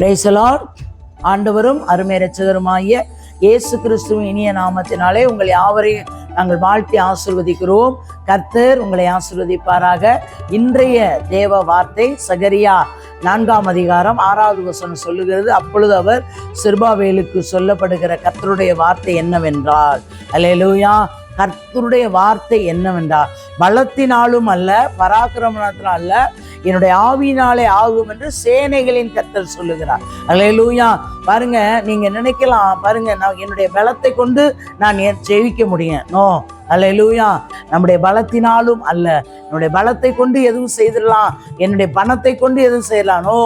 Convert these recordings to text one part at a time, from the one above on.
பிரேசலால் ஆண்டவரும் அருமை ரட்சகருமாகிய இயேசு கிறிஸ்துவின் இனிய நாமத்தினாலே உங்களை யாவரையும் நாங்கள் வாழ்த்தி ஆசிர்வதிக்கிறோம். கர்த்தர் உங்களை ஆசிர்வதிப்பாராக. இன்றைய தேவ வார்த்தை சகரியா நான்காம் அதிகாரம் ஆறாவது வசனம் சொல்லுகிறது. அப்பொழுது அவர் சிறுபாவேலுக்கு சொல்லப்படுகிற கர்த்தருடைய வார்த்தை என்னவென்றால் அலையலூயா கர்த்தருடைய வார்த்தை என்னவென்றால் பலத்தினாலும் அல்ல பராக்கிரமத்தினாலும் அல்ல என்னுடைய ஆவியினாலே ஆகும் என்று சேனைகளின் கத்தர் சொல்லுகிறார். அலையலூயா பாருங்க நீங்க நினைக்கலாம் பாருங்க நான் என்னுடைய பலத்தை கொண்டு நான் ஜெயிக்க முடியும்? நோ அல்லேலூயா நம்முடைய பலத்தினாலும் அல்ல. என்னுடைய பலத்தை கொண்டு எதுவும் செய்திடலாம். என்னுடைய பணத்தை கொண்டு எதுவும் செய்யலாம். நோ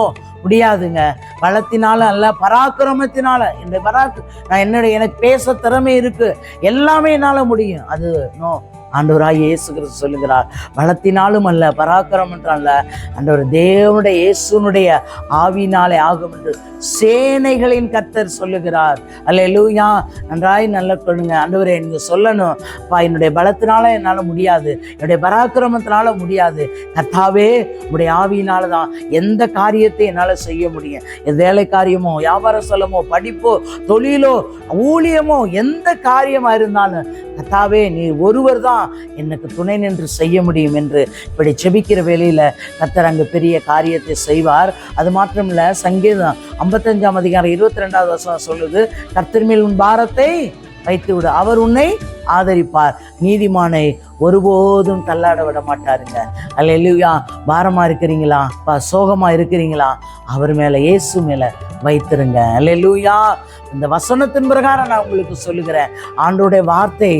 முடியாதுங்க. பலத்தினால அல்ல பராக்கிரமத்தினால. என்னுடைய பராக்கு நான் என்னுடைய எனக்கு பேச திறமை இருக்கு. எல்லாமே என்னால் முடியும். அது நோ ஆண்டவராய் இயேசு கிறிஸ்து சொல்லுகிறார். பலத்தினாலும் அல்ல பராக்கிரமன்றால் அல்ல. ஆண்டவர் தேவனுடைய இயேசுனுடைய ஆவினாலே ஆகும் என்று சேனைகளின் கர்த்தர் சொல்லுகிறார். அல்ல லூயா நன்றாய் நல்ல கொள்ளுங்க. ஆண்டவரே நீங்கள் சொல்லணும். அப்பா என்னுடைய பலத்தினால என்னால் முடியாது. என்னுடைய பராக்கிரமத்தினால முடியாது. கர்த்தாவே உடைய ஆவியினால தான் எந்த காரியத்தை என்னால் செய்ய முடியும். எது வேலை காரியமோ வியாபார சொல்லமோ படிப்போ தொழிலோ ஊழியமோ எந்த காரியமாக இருந்தாலும் கர்த்தாவே நீ ஒருவர் தான் எனக்கு துணை நின்று செய்ய முடியும் என்று இப்படி செபிக்கிற வேலையில் கர்த்தர் அங்கு பெரிய காரியத்தை செய்வார். அது மாத்திரமில்ல சங்கீதம் ஐம்பத்தஞ்சாம் அதிகாரம் இருபத்தி ரெண்டாவது வருஷம் சொல்லுது கர்த்தர் மேல் உன் பாரத்தை வைத்து விடு அவர் உன்னை ஆதரிப்பார். நீதிமானை ஒருபோதும் தள்ளாட விட மாட்டாருங்க. அல்ல இல்லையா பாரமாக இருக்கிறீங்களா? பா சோகமா இருக்கிறீங்களா? அவர் மேலே இயேசு மேலே வைத்திருங்க. அல்லேலூயா இந்த வசனத்தின் பிரகாரம் நான் உங்களுக்கு சொல்லுகிறேன். ஆண்டோடைய வார்த்தை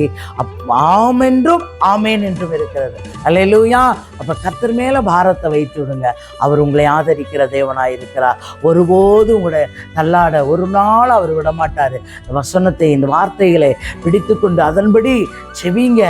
ஆம் என்றும் ஆமேன் என்றும் இருக்கிறது. அல்லேலூயா அப்போ கத்தர் மேலே பாரத்தை வைத்து விடுங்க. அவர் உங்களை ஆதரிக்கிற தேவனாக இருக்கிறார். ஒருபோதும் உங்களை தள்ளாட ஒரு நாள் அவர் விடமாட்டார் இந்த வசனத்தை இந்த வார்த்தைகளை பிடித்துக்கொண்டு அதன்படி செவிங்க.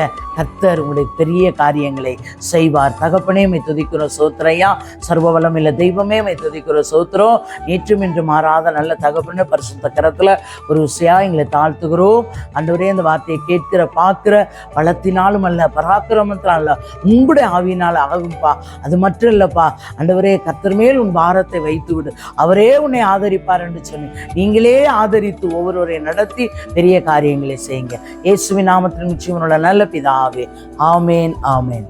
கர்த்தர் உங்களுடைய பெரிய காரியங்களை செய்வார். தகப்பனே மை துதிக்கிற சோத்திரையா சர்வ வளம் இல்லை தெய்வமே மை துதிக்கிற சோத்திரம் நேற்றும் இன்று மாறாத நல்ல தகப்பனே பரிசுத்த கரத்தில் ஒரு விஷயம் எங்களை தாழ்த்துகிறோம். அண்டவரே இந்த வார்த்தையை கேட்கிற பார்க்கிற பலத்தினாலும் அல்ல பராக்கிரமத்தினாலும் அல்ல உங்களுடைய ஆவியினால் ஆகும்பா. அது மட்டும் இல்லைப்பா அண்டவரே கர்த்தர் மேல் உன் பாரத்தை வைத்து விடு அவரே உன்னை ஆதரிப்பார் என்று சொன்னி நீங்களே ஆதரித்து ஒவ்வொருவரை நடத்தி பெரிய காரியங்களை செய்யுங்க. இயேசுவின் நாமத்தில் நிச்சயம் நல்ல பிதாவே ஆமேன் ஆமேன்